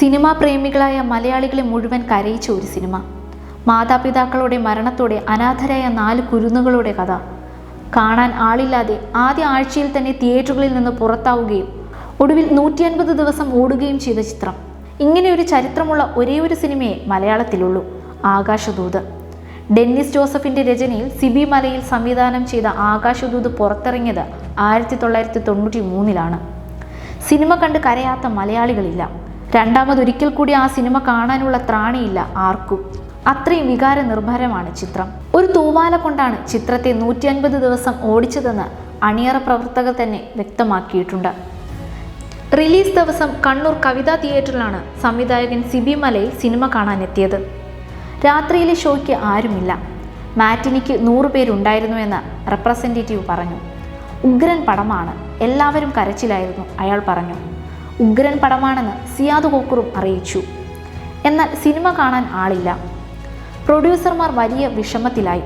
Cinema പ്രേമികളായ മലയാളികളെ മുഴുവൻ കരയിച്ച ഒരു സിനിമ. മാതാപിതാക്കളുടെ മരണത്തോടെ അനാഥരായ നാല് കുരുന്നുകളുടെ കഥ. കാണാൻ ആളില്ലാതെ ആദ്യ ആഴ്ചയിൽ തന്നെ തിയേറ്ററുകളിൽ നിന്ന് പുറത്താവുകയും ഒടുവിൽ നൂറ്റി അൻപത് ദിവസം ഓടുകയും ചെയ്ത ചിത്രം. ഇങ്ങനെ ഒരു ചരിത്രമുള്ള ഒരേ ഒരു സിനിമയെ മലയാളത്തിലുള്ളൂ. ആകാശദൂത്. ഡെന്നിസ് ജോസഫിന്റെ രചനയിൽ സിബി മലയിൽ സംവിധാനം ചെയ്ത ആകാശദൂത് പുറത്തിറങ്ങിയത് ആയിരത്തി തൊള്ളായിരത്തി തൊണ്ണൂറ്റി മൂന്നിലാണ് സിനിമ കണ്ട് കരയാത്ത മലയാളികളില്ല. രണ്ടാമതൊരിക്കൽ കൂടി ആ സിനിമ കാണാനുള്ള ത്രാണിയില്ല ആർക്കും. അത്രയും വികാര നിർഭരമാണ് ചിത്രം. ഒരു തൂവാല കൊണ്ടാണ് ചിത്രത്തെ നൂറ്റി അൻപത് ദിവസം ഓടിച്ചതെന്ന് അണിയറ പ്രവർത്തകർ തന്നെ വ്യക്തമാക്കിയിട്ടുണ്ട്. റിലീസ് ദിവസം കണ്ണൂർ കവിതാ തിയേറ്ററിലാണ് സംവിധായകൻ സിബി മലയിൽ സിനിമ കാണാനെത്തിയത്. രാത്രിയിലെ ഷോയ്ക്ക് ആരുമില്ല. മാറ്റിനിക്ക് നൂറ് എന്ന് റെപ്രസെന്റേറ്റീവ് പറഞ്ഞു. ഉഗ്രൻ പടമാണ്. എല്ലാവരും കരച്ചിലായിരുന്നു അയാൾ പറഞ്ഞു. ഉഗ്രൻ പടമാണെന്ന് സിയാദ് കോക്കറും അറിയിച്ചു. എന്നാൽ സിനിമ കാണാൻ ആളില്ല. പ്രൊഡ്യൂസർമാർ വലിയ വിഷമത്തിലായി.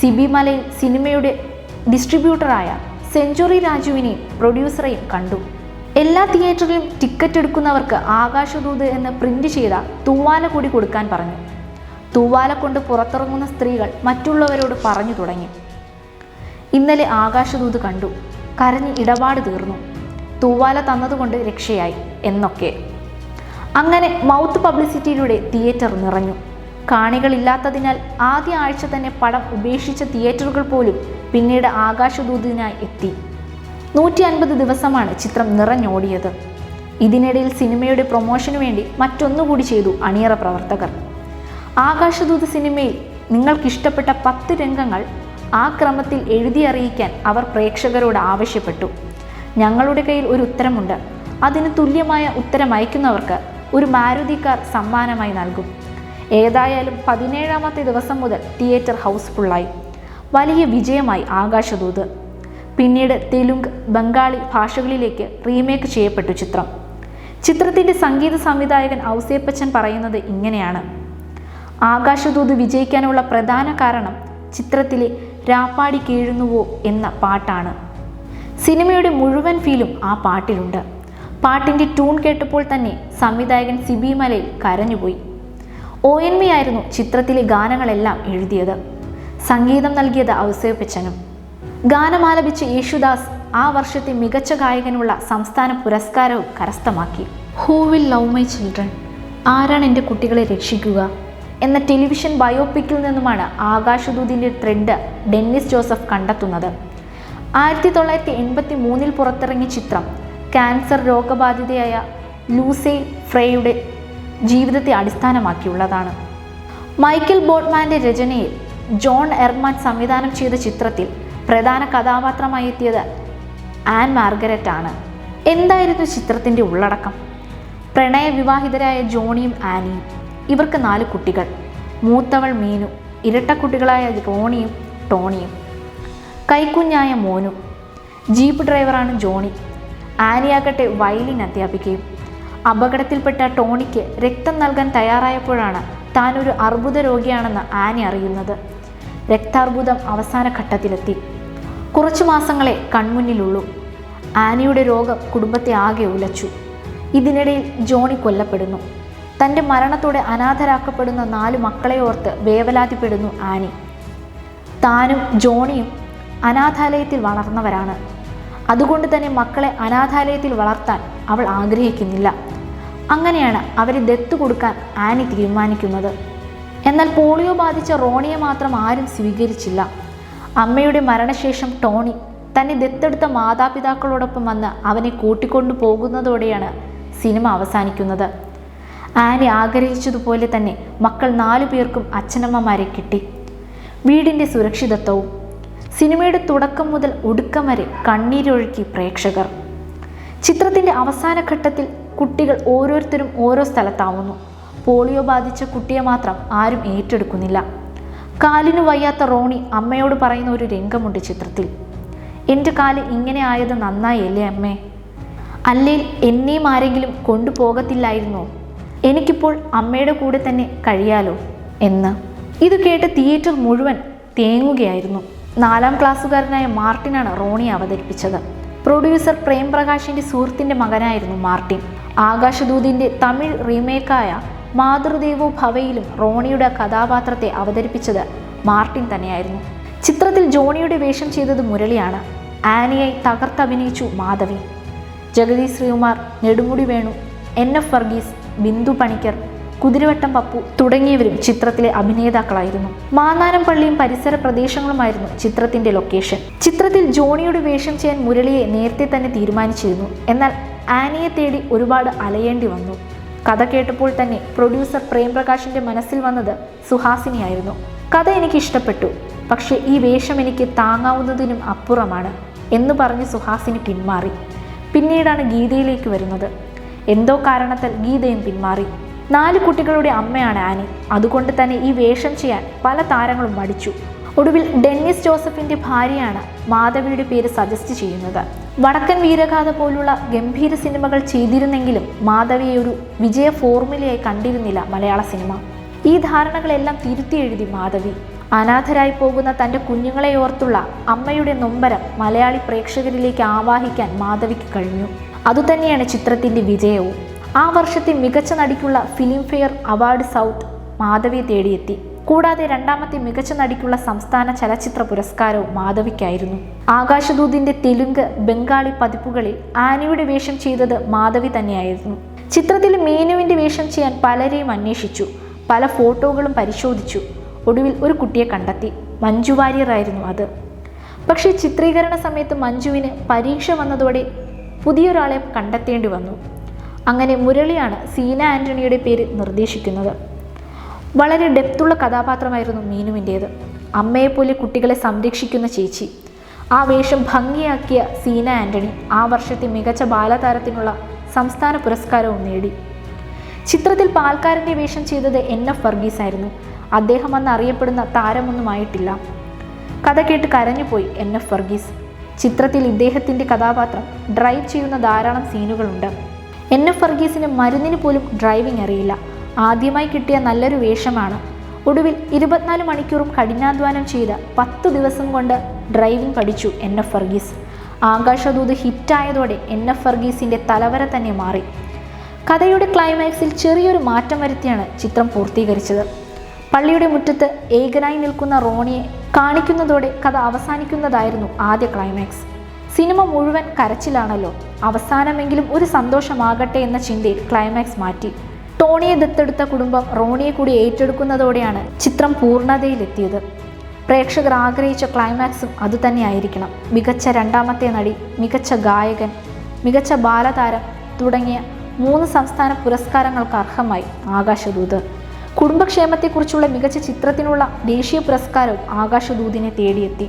സിബി മലയിൽ സിനിമയുടെ ഡിസ്ട്രിബ്യൂട്ടറായ സെഞ്ചുറി രാജുവിനെയും പ്രൊഡ്യൂസറെയും കണ്ടു. എല്ലാ തിയേറ്ററിലും ടിക്കറ്റ് എടുക്കുന്നവർക്ക് ആകാശദൂത് എന്ന് പ്രിന്റ് ചെയ്ത തൂവാല കൂടി കൊടുക്കാൻ പറഞ്ഞു. തൂവാല കൊണ്ട് പുറത്തിറങ്ങുന്ന സ്ത്രീകൾ മറ്റുള്ളവരോട് പറഞ്ഞു തുടങ്ങി. ഇന്നലെ ആകാശദൂത് കണ്ടു. കരഞ്ഞ് ഇടപാട് തീർന്നു. തൂവാല തന്നതുകൊണ്ട് രക്ഷയായി എന്നൊക്കെ. അങ്ങനെ മൗത്ത് പബ്ലിസിറ്റിയിലൂടെ തിയേറ്റർ നിറഞ്ഞു. കാണികളില്ലാത്തതിനാൽ ആദ്യ ആഴ്ച തന്നെ പടം ഉപേക്ഷിച്ച തിയേറ്ററുകൾ പോലും പിന്നീട് ആകാശദൂതിനായി എത്തി. നൂറ്റി അൻപത് ദിവസമാണ് ചിത്രം നിറഞ്ഞോടിയത്. ഇതിനിടയിൽ സിനിമയുടെ പ്രൊമോഷനു വേണ്ടി മറ്റൊന്നുകൂടി ചെയ്തു അണിയറ പ്രവർത്തകർ. ആകാശദൂത് സിനിമയിൽ നിങ്ങൾക്കിഷ്ടപ്പെട്ട പത്ത് രംഗങ്ങൾ ആ ക്രമത്തിൽ എഴുതി അറിയിക്കാൻ അവർ പ്രേക്ഷകരോട് ആവശ്യപ്പെട്ടു. ഞങ്ങളുടെ കയ്യിൽ ഒരു ഉത്തരമുണ്ട്. അതിന് തുല്യമായ ഉത്തരം അയക്കുന്നവർക്ക് ഒരു മാരുതി കാർ സമ്മാനമായി നൽകും. ഏതായാലും പതിനേഴാമത്തെ ദിവസം മുതൽ തിയേറ്റർ ഹൗസ്ഫുള്ളായി വലിയ വിജയമായി ആകാശദൂത്. പിന്നീട് തെലുങ്ക് ബംഗാളി ഭാഷകളിലേക്ക് റീമേക്ക് ചെയ്യപ്പെട്ടു ചിത്രം. ചിത്രത്തിന്റെ സംഗീത സംവിധായകൻ ഔസേപ്പച്ചൻ പറയുന്നത് ഇങ്ങനെയാണ്. ആകാശദൂത് വിജയിക്കാനുള്ള പ്രധാന കാരണം ചിത്രത്തിലെ രാപ്പാടി കീഴുന്നുവോ എന്ന പാട്ടാണ്. സിനിമയുടെ മുഴുവൻ ഫീലും ആ പാട്ടിലുണ്ട്. പാട്ടിന്റെ ട്യൂൺ കേട്ടപ്പോൾ തന്നെ സംവിധായകൻ Sibi Malayil കരഞ്ഞുപോയി. O N V ആയിരുന്നു ചിത്രത്തിലെ ഗാനങ്ങളെല്ലാം എഴുതിയത്. സംഗീതം നൽകിയത് ഔസേപ്പച്ചനും. ഗാനമാലപിച്ച യേശുദാസ് ആ വർഷത്തെ മികച്ച ഗായകനുള്ള സംസ്ഥാന പുരസ്കാരവും കരസ്ഥമാക്കി. Who will love my children ആരാണ് എന്റെ കുട്ടികളെ രക്ഷിക്കുക? എന്ന ടെലിവിഷൻ ബയോപിക്കിൽ നിന്നുമാണ് ആകാശദൂതിന്റെ ത്രെഡ് ഡെന്നിസ് ജോസഫ് കണ്ടെത്തുന്നത്. ആയിരത്തി തൊള്ളായിരത്തി എൺപത്തി മൂന്നിൽ പുറത്തിറങ്ങിയ ചിത്രം ക്യാൻസർ രോഗബാധിതയായ ലൂസെ ഫ്രേയുടെ ജീവിതത്തെ അടിസ്ഥാനമാക്കിയുള്ളതാണ്. മൈക്കൽ ബോട്ട്മാന്റെ രചനയിൽ ജോൺ എർമാൻ സംവിധാനം ചെയ്ത ചിത്രത്തിൽ പ്രധാന കഥാപാത്രമായി എത്തിയത് ആൻ മാർഗരറ്റ് ആണ് എന്തായിരുന്നു ചിത്രത്തിന്റെ ഉള്ളടക്കം? പ്രണയവിവാഹിതരായ ജോണിയും ആനിയും ഇവർക്ക് നാല് കുട്ടികൾ. മൂത്തവൾ മീനു ഇരട്ടക്കുട്ടികളായ റോണിയും ടോണിയും. കൈക്കുഞ്ഞായ മോനു. ജീപ്പ് ഡ്രൈവറാണ് ജോണി. ആനിയാകട്ടെ വയലിൻ അധ്യാപിക്കുകയും അപകടത്തിൽപ്പെട്ട ടോണിക്ക് രക്തം നൽകാൻ തയ്യാറായപ്പോഴാണ് താൻ ഒരു അർബുദ രോഗിയാണെന്ന് ആനി അറിയുന്നത്. രക്താർബുദം അവസാന ഘട്ടത്തിലെത്തി. കുറച്ചു മാസങ്ങളെ കൺമുന്നിലുള്ളൂ. ആനിയുടെ രോഗം കുടുംബത്തെ ആകെ ഉലച്ചു. ഇതിനിടയിൽ ജോണി കൊല്ലപ്പെടുന്നു. തന്റെ മരണത്തോടെ അനാഥരാക്കപ്പെടുന്ന നാല് മക്കളെ ഓർത്ത് വേവലാതിപ്പെടുന്നു ആനി. താനും ജോണിയും അനാഥാലയത്തിൽ വളർന്നവരാണ്. അതുകൊണ്ട് തന്നെ മക്കളെ അനാഥാലയത്തിൽ വളർത്താൻ അവൾ ആഗ്രഹിക്കുന്നില്ല. അങ്ങനെയാണ് അവരെ ദത്തു കൊടുക്കാൻ ആനി തീരുമാനിക്കുന്നത്. എന്നാൽ പോളിയോ ബാധിച്ച റോണിയെ മാത്രം ആരും സ്വീകരിച്ചില്ല. അമ്മയുടെ മരണശേഷം ടോണി തന്നെ ദത്തെടുത്ത മാതാപിതാക്കളോടൊപ്പം വന്ന് അവനെ കൂട്ടിക്കൊണ്ടു പോകുന്നതോടെയാണ് സിനിമ അവസാനിക്കുന്നത്. ആനി ആഗ്രഹിച്ചതുപോലെ തന്നെ മക്കൾ നാലു പേർക്കും അച്ഛനമ്മമാരെ കിട്ടി. വീടിന്റെ സുരക്ഷിതത്വവും സിനിമയുടെ തുടക്കം മുതൽ ഒടുക്കം വരെ കണ്ണീരൊഴുക്കി പ്രേക്ഷകർ. ചിത്രത്തിന്റെ അവസാന ഘട്ടത്തിൽ കുട്ടികൾ ഓരോരുത്തരും ഓരോ സ്ഥലത്താവുന്നു. പോളിയോ ബാധിച്ച കുട്ടിയെ മാത്രം ആരും ഏറ്റെടുക്കുന്നില്ല. കാലിനു വയ്യാത്ത റോണി അമ്മയോട് പറയുന്ന ഒരു രംഗമുണ്ട് ചിത്രത്തിൽ. എന്റെ കാൽ ഇങ്ങനെ ആയത് നന്നായല്ലേ അമ്മേ? അല്ലേൽ എന്നെയും ആരെങ്കിലും കൊണ്ടുപോകത്തില്ലായിരുന്നോ? എനിക്കിപ്പോൾ അമ്മയുടെ കൂടെ തന്നെ കഴിയാലോ? എന്ന്. ഇത് കേട്ട് തിയേറ്റർ മുഴുവൻ തേങ്ങുകയായിരുന്നു. നാലാം ക്ലാസ്സുകാരനായ മാർട്ടിനാണ് റോണി അവതരിപ്പിച്ചത്. പ്രൊഡ്യൂസർ പ്രേംപ്രകാശിന്റെ സുഹൃത്തിന്റെ മകനായിരുന്നു മാർട്ടിൻ. ആകാശദൂതിന്റെ തമിഴ് റീമേക്കായ മാതൃദേവോ ഭവയിലും റോണിയുടെ കഥാപാത്രത്തെ അവതരിപ്പിച്ചത് മാർട്ടിൻ തന്നെയായിരുന്നു. ചിത്രത്തിൽ ജോണിയുടെ വേഷം ചെയ്തത് മുരളിയാണ്. ആനിയായി തകർത്തഭിനയിച്ചു മാധവി. ജഗതി ശ്രീകുമാർ നെടുമുടി വേണു എൻ എഫ് വർഗീസ് ബിന്ദു പണിക്കർ കുതിരവട്ടം പപ്പു തുടങ്ങിയവരും ചിത്രത്തിലെ അഭിനേതാക്കളായിരുന്നു. മാന്നാനം പള്ളിയും പരിസര പ്രദേശങ്ങളുമായിരുന്നു ചിത്രത്തിന്റെ ലൊക്കേഷൻ ചിത്രത്തിൽ ജോണിയുടെ വേഷം ചെയ്യാൻ മുരളിയെ നേരത്തെ തന്നെ തീരുമാനിച്ചിരുന്നു. എന്നാൽ ആനിയെ തേടി ഒരുപാട് അലയേണ്ടി വന്നു. കഥ കേട്ടപ്പോൾ തന്നെ പ്രൊഡ്യൂസർ പ്രേംപ്രകാശിന്റെ മനസ്സിൽ വന്നത് സുഹാസിനിയായിരുന്നു. കഥ എനിക്ക് ഇഷ്ടപ്പെട്ടു. പക്ഷേ ഈ വേഷം എനിക്ക് താങ്ങാവുന്നതിനും അപ്പുറമാണ് എന്ന് പറഞ്ഞ് സുഹാസിനി പിന്മാറി. പിന്നീടാണ് ഗീതയിലേക്ക് വരുന്നത്. എന്തോ കാരണത്താൽ ഗീതയും പിന്മാറി. നാല് കുട്ടികളുടെ അമ്മയാണ് ആനി. അതുകൊണ്ട് തന്നെ ഈ വേഷം ചെയ്യാൻ പല താരങ്ങളും മടിച്ചു. ഒടുവിൽ ഡെന്നിസ് ജോസഫിന്റെ ഭാര്യയാണ് മാധവിയുടെ പേര് സജസ്റ്റ് ചെയ്യുന്നത്. വടക്കൻ വീരഗാഥ പോലുള്ള ഗംഭീര സിനിമകൾ ചെയ്തിരുന്നെങ്കിലും മാധവിയെ ഒരു വിജയ ഫോർമുലയായി കണ്ടിരുന്നില്ല മലയാള സിനിമ. ഈ ധാരണകളെല്ലാം തിരുത്തി എഴുതി മാധവി. അനാഥരായി പോകുന്ന തന്റെ കുഞ്ഞുങ്ങളെ ഓർത്തുള്ള അമ്മയുടെ നൊമ്പരം മലയാളി പ്രേക്ഷകരിലേക്ക് ആവാഹിക്കാൻ മാധവിക്ക് കഴിഞ്ഞു. അതുതന്നെയാണ് ചിത്രത്തിന്റെ വിജയവും. ആ വർഷത്തെ മികച്ച നടിക്കുള്ള filmfare award south Madhavi തേടിയെത്തി. കൂടാതെ രണ്ടാമത്തെ മികച്ച നടിക്കുള്ള സംസ്ഥാന ചലച്ചിത്ര പുരസ്കാരവും മാധവിക്കായിരുന്നു. ആകാശദൂതിന്റെ തെലുങ്ക് ബംഗാളി പതിപ്പുകളിൽ ആനിയുടെ വേഷം ചെയ്തത് മാധവി തന്നെയായിരുന്നു. ചിത്രത്തിൽ മീനുവിന്റെ വേഷം ചെയ്യാൻ പലരെയും അന്വേഷിച്ചു. പല ഫോട്ടോകളും പരിശോധിച്ചു. ഒടുവിൽ ഒരു കുട്ടിയെ കണ്ടെത്തി. മഞ്ജു വാര്യറായിരുന്നു അത്. പക്ഷേ ചിത്രീകരണ സമയത്ത് മഞ്ജുവിന് പരീക്ഷ വന്നതോടെ പുതിയൊരാളെ കണ്ടെത്തേണ്ടി വന്നു. അങ്ങനെ മുരളിയാണ് സീന ആന്റണിയുടെ പേര് നിർദ്ദേശിക്കുന്നത്. വളരെ ഡെപ്തുള്ള കഥാപാത്രമായിരുന്നു മീനുവിന്റേത്. അമ്മയെപ്പോലെ കുട്ടികളെ സംരക്ഷിക്കുന്ന ചേച്ചി. ആ വേഷം ഭംഗിയാക്കിയ സീന ആന്റണി ആ വർഷത്തെ മികച്ച ബാലതാരത്തിനുള്ള സംസ്ഥാന പുരസ്കാരവും നേടി. ചിത്രത്തിൽ പാൽക്കാരന്റെ വേഷം ചെയ്തത് എൻ എഫ് വർഗീസ് ആയിരുന്നു. അദ്ദേഹം അന്ന് അറിയപ്പെടുന്ന താരമൊന്നുമായിട്ടില്ല കഥ കേട്ട് കരഞ്ഞുപോയി എൻ എഫ് വർഗീസ്. ചിത്രത്തിൽ ഇദ്ദേഹത്തിന്റെ കഥാപാത്രം ഡ്രൈവ് ചെയ്യുന്ന ധാരാളം സീനുകളുണ്ട്. എൻ എഫ് വർഗീസിന് മരുന്നിന് പോലും ഡ്രൈവിംഗ് അറിയില്ല. ആദ്യമായി കിട്ടിയ നല്ലൊരു വേഷമാണ്. ഒടുവിൽ ഇരുപത്തിനാല് മണിക്കൂറും കഠിനാധ്വാനം ചെയ്ത് പത്ത് ദിവസം കൊണ്ട് ഡ്രൈവിംഗ് പഠിച്ചു എൻ എഫ് വർഗീസ്. ആകാശദൂത് ഹിറ്റായതോടെ എൻ എഫ് വർഗീസിന്റെ തലവര തന്നെ മാറി. കഥയുടെ ക്ലൈമാക്സിൽ ചെറിയൊരു മാറ്റം വരുത്തിയാണ് ചിത്രം പൂർത്തീകരിച്ചത്. പള്ളിയുടെ മുറ്റത്ത് ഏകനായി നിൽക്കുന്ന റോണിയെ കാണിക്കുന്നതോടെ കഥ അവസാനിക്കുന്നതായിരുന്നു ആദ്യ ക്ലൈമാക്സ്. സിനിമ മുഴുവൻ കരച്ചിലാണല്ലോ. അവസാനമെങ്കിലും ഒരു സന്തോഷമാകട്ടെ എന്ന ചിന്തയിൽ ക്ലൈമാക്സ് മാറ്റി. ടോണിയെ ദത്തെടുത്ത കുടുംബം റോണിയെ കൂടി ഏറ്റെടുക്കുന്നതോടെയാണ് ചിത്രം പൂർണതയിലെത്തിയത്. പ്രേക്ഷകർ ആഗ്രഹിച്ച ക്ലൈമാക്സും അതുതന്നെയായിരിക്കണം മികച്ച രണ്ടാമത്തെ നടി മികച്ച ഗായകൻ മികച്ച ബാലതാരം തുടങ്ങിയ മൂന്ന് സംസ്ഥാന പുരസ്കാരങ്ങൾക്ക് അർഹമായി ആകാശദൂത്. കുടുംബക്ഷേമത്തെക്കുറിച്ചുള്ള മികച്ച ചിത്രത്തിനുള്ള ദേശീയ പുരസ്കാരവും ആകാശദൂതിനെ തേടിയെത്തി.